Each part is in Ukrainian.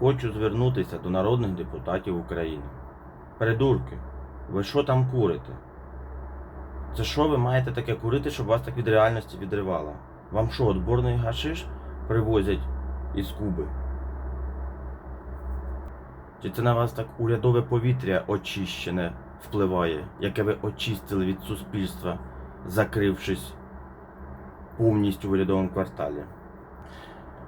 Хочу звернутися до народних депутатів України. Придурки, ви що там курите? Це що ви маєте таке курити, щоб вас так від реальності відривало? Вам що, отборний гашиш привозять із Куби? Чи це на вас так урядове повітря очищене впливає, яке ви очистили від суспільства, закрившись повністю в урядовому кварталі?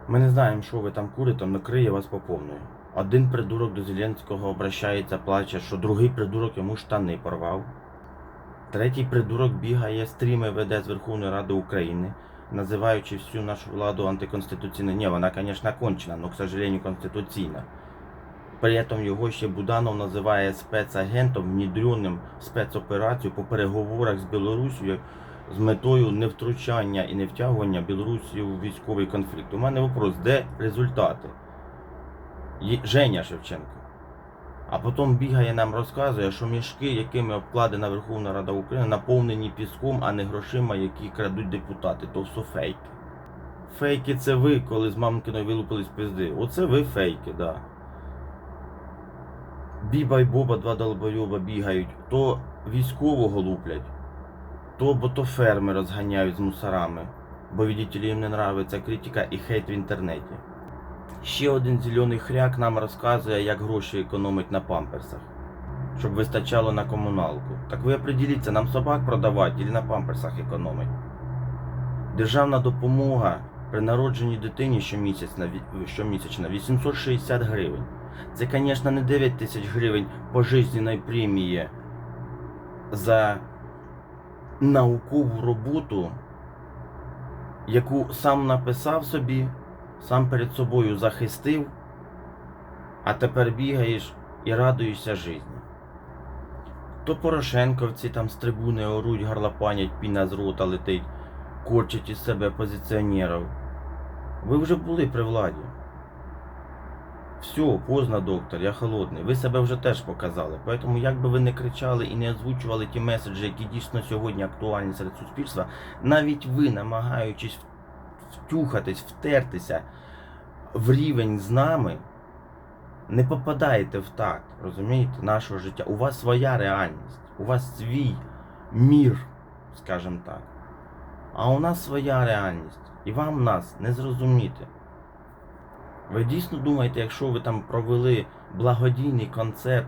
Ми не знаємо, що ви там курите, але криє вас по повної. Один придурок до Зеленського обращається, плаче, що другий придурок йому штани порвав. Третій придурок бігає, стріми веде з Верховної Ради України, називаючи всю нашу владу антиконституційною. Ні, вона, звісно, кончена, але, к сожалению, конституційна. При этом його ще Буданов називає спецагентом, внідреним в спецоперацію по переговорах з Білорусією з метою невтручання і не втягування Білорусі у військовий конфлікт. У мене вопрос, де результати? Женя Шевченко. А потім бігає нам розказує, що мішки, якими обкладена Верховна Рада України, наповнені піском, а не грошима, які крадуть депутати. То все фейки. Фейки це ви, коли з мамкиною вилупились пизди. Оце ви фейки, да. Біба й Боба, два долбойоба бігають, то військового луплять, то бо то ферми розганяють з мусорами, бо видите їм не нравиться критика і хейт в інтернеті. Ще один зелений хряк нам розказує, як гроші економить на памперсах, щоб вистачало на комуналку. Так ви определіться, нам собак продавати чи на памперсах економить. Державна допомога при народженні дитині щомісячна, щомісячна 860 гривень. Це, звісно, не 9 тисяч гривень пожизненної премії за наукову роботу, яку сам написав собі, сам перед собою захистив, а тепер бігаєш і радуєшся житті. То Порошенковці там з трибуни оруть, гарлопанять, піна з рота летить, корчать із себе опозиціонерів. Ви вже були при владі. Все, поздно, доктор, я холодний. Ви себе вже теж показали. Поэтому як би ви не кричали і не озвучували ті меседжі, які дійсно сьогодні актуальні серед суспільства, навіть ви, намагаючись втюхатись, втертися в рівень з нами, не попадаєте в такт, розумієте, нашого життя. У вас своя реальність, у вас свій мір, скажімо так. А у нас своя реальність. І вам нас не зрозуміти. Ви дійсно думаєте, якщо ви там провели благодійний концерт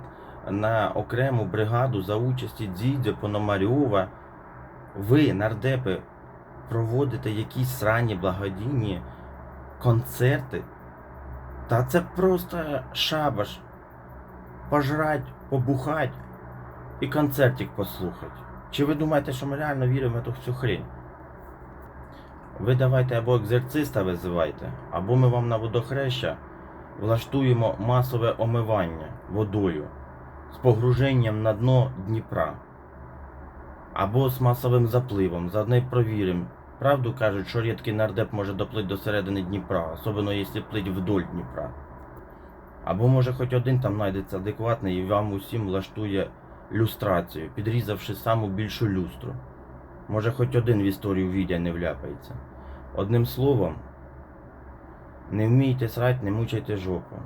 на окрему бригаду за участі Дзідзя Пономарьова, ви, нардепи, проводите якісь срані благодійні концерти? Та це просто шабаш. Пожрать, побухать і концертик послухати. Чи ви думаєте, що ми реально віримо в цю хрень? Ви давайте або екзорциста визивайте, або ми вам на водохреща влаштуємо масове омивання водою з погруженням на дно Дніпра. Або з масовим запливом. Заодно провіримо. Правду кажуть, що рідкий нардеп може доплити до середини Дніпра, особливо якщо плить вдоль Дніпра. Або може хоч один там знайдеться адекватний і вам усім влаштує люстрацію, підрізавши саму більшу люстру. Може, хоч один в історію відя не вляпається. Одним словом, не вмійте срать, не мучайте жопу.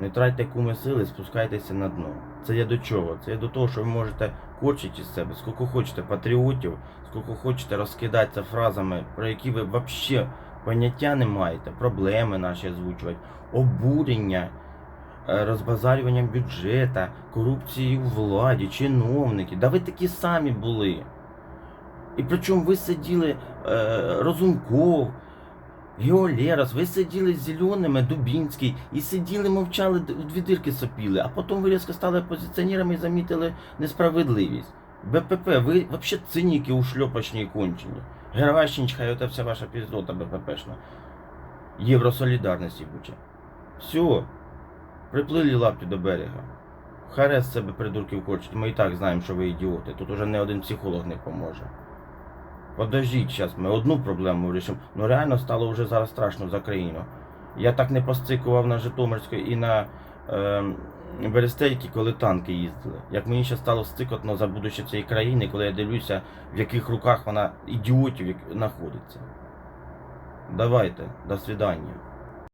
Не тратьте куми сили, спускайтеся на дно. Це є до чого? Це є до того, що ви можете корчити із себе, скільки хочете патріотів, скільки хочете розкидатися фразами, про які ви взагалі поняття не маєте, проблеми наші озвучувати, обурення, е, розбазарюванням бюджета, корупції у владі, чиновники. Да ви такі самі були. І причому ви сиділи е, Розумков, Геолерос, ви сиділи з зеленими, Дубінський, і сиділи, мовчали, дві дирки сопіли, а потім ви різко стали опозиціонерами і замітили несправедливість. БПП, ви взагалі циніки ушльопочні і кончені. Геращенч, хай ота вся ваша піздота БППшна. Євросолідарність їбуча. Все. Приплили лапті до берега. Харе з себе придурків корчить. Ми і так знаємо, що ви ідіоти. Тут уже не один психолог не поможе. Подождіть, зараз ми одну проблему вирішимо. Ну реально стало вже зараз страшно за країну. Я так не посцикував на Житомирській і на е, Берестейки, коли танки їздили. Як мені ще стало стикотно за будуще цієї країни, коли я дивлюся, в яких руках вона ідіотів знаходиться. Давайте, до свидання.